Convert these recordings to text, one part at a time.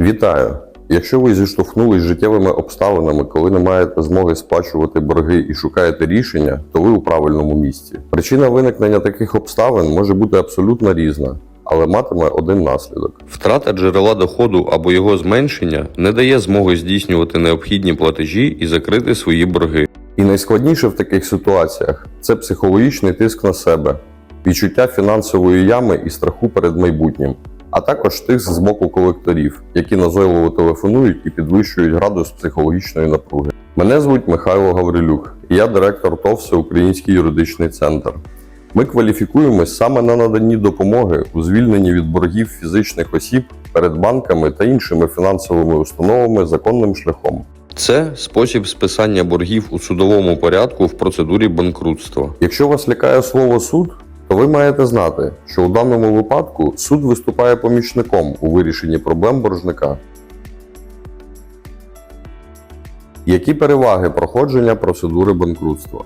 Вітаю! Якщо ви зіштовхнулись з життєвими обставинами, коли не маєте змоги сплачувати борги і шукаєте рішення, то ви у правильному місці. Причина виникнення таких обставин може бути абсолютно різна, але матиме один наслідок. Втрата джерела доходу або його зменшення не дає змоги здійснювати необхідні платежі і закрити свої борги. І найскладніше в таких ситуаціях це психологічний тиск на себе, відчуття фінансової ями і страху перед майбутнім, а також тиск з боку колекторів, які назойливо телефонують і підвищують градус психологічної напруги. Мене звуть Михайло Гаврилюк, я директор ТОВ Всеукраїнський юридичний центр. Ми кваліфікуємось саме на наданні допомоги у звільненні від боргів фізичних осіб перед банками та іншими фінансовими установами законним шляхом. Це спосіб списання боргів у судовому порядку в процедурі банкрутства. Якщо вас лякає слово суд, то ви маєте знати, що у даному випадку суд виступає помічником у вирішенні проблем боржника. Які переваги проходження процедури банкрутства?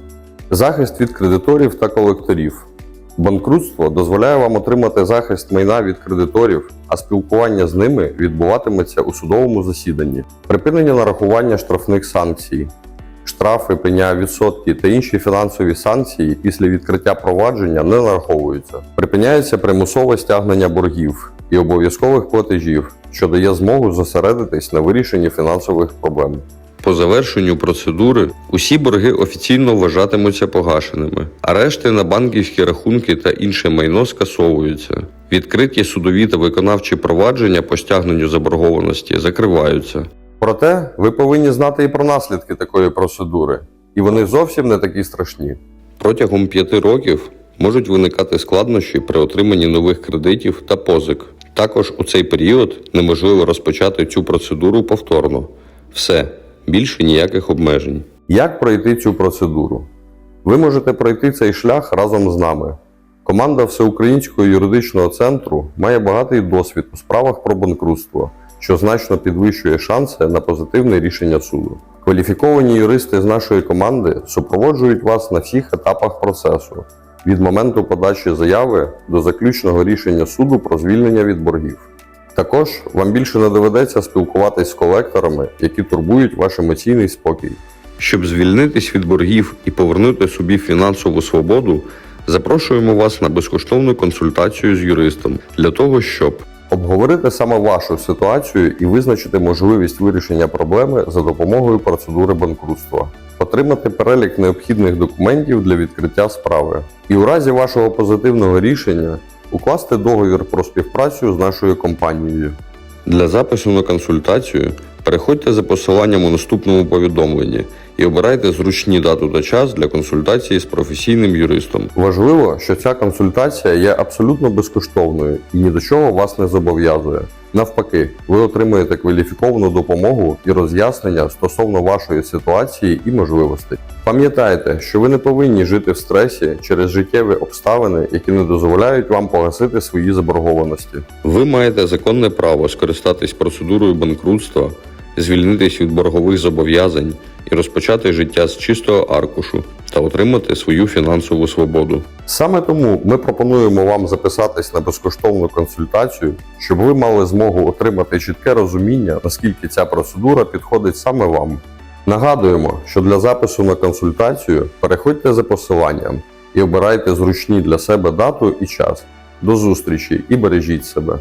Захист від кредиторів та колекторів. Банкрутство дозволяє вам отримати захист майна від кредиторів, а спілкування з ними відбуватиметься у судовому засіданні. Припинення нарахування штрафних санкцій, штрафи, пеня, відсотки та інші фінансові санкції після відкриття провадження не нараховуються. Припиняється примусове стягнення боргів і обов'язкових платежів, що дає змогу зосередитись на вирішенні фінансових проблем. По завершенню процедури усі борги офіційно вважатимуться погашеними, а решти на банківські рахунки та інше майно скасовуються. Відкриті судові та виконавчі провадження по стягненню заборгованості закриваються. Проте ви повинні знати і про наслідки такої процедури, і вони зовсім не такі страшні. Протягом п'яти років можуть виникати складнощі при отриманні нових кредитів та позик. Також у цей період неможливо розпочати цю процедуру повторно. Все, більше ніяких обмежень. Як пройти цю процедуру? Ви можете пройти цей шлях разом з нами. Команда Всеукраїнського юридичного центру має багатий досвід у справах про банкрутство, що значно підвищує шанси на позитивне рішення суду. Кваліфіковані юристи з нашої команди супроводжують вас на всіх етапах процесу від моменту подачі заяви до заключного рішення суду про звільнення від боргів. Також вам більше не доведеться спілкуватись з колекторами, які турбують ваш емоційний спокій. Щоб звільнитись від боргів і повернути собі фінансову свободу, запрошуємо вас на безкоштовну консультацію з юристом для того, щоб Обговорити саме вашу ситуацію і визначити можливість вирішення проблеми за допомогою процедури банкрутства, отримати перелік необхідних документів для відкриття справи, і у разі вашого позитивного рішення укласти договір про співпрацю з нашою компанією. для запису на консультацію переходьте за посиланням у наступному повідомленні і обирайте зручні дату та час для консультації з професійним юристом. Важливо, що ця консультація є абсолютно безкоштовною і ні до чого вас не зобов'язує. Навпаки, ви отримаєте кваліфіковану допомогу і роз'яснення стосовно вашої ситуації і можливостей. Пам'ятайте, що ви не повинні жити в стресі через життєві обставини, які не дозволяють вам погасити свої заборгованості. Ви маєте законне право скористатись процедурою банкрутства, звільнитись від боргових зобов'язань і розпочати життя з чистого аркушу та отримати свою фінансову свободу. Саме тому ми пропонуємо вам записатись на безкоштовну консультацію, щоб ви мали змогу отримати чітке розуміння, наскільки ця процедура підходить саме вам. Нагадуємо, що для запису на консультацію переходьте за посиланням і обирайте зручні для себе дату і час. До зустрічі і бережіть себе.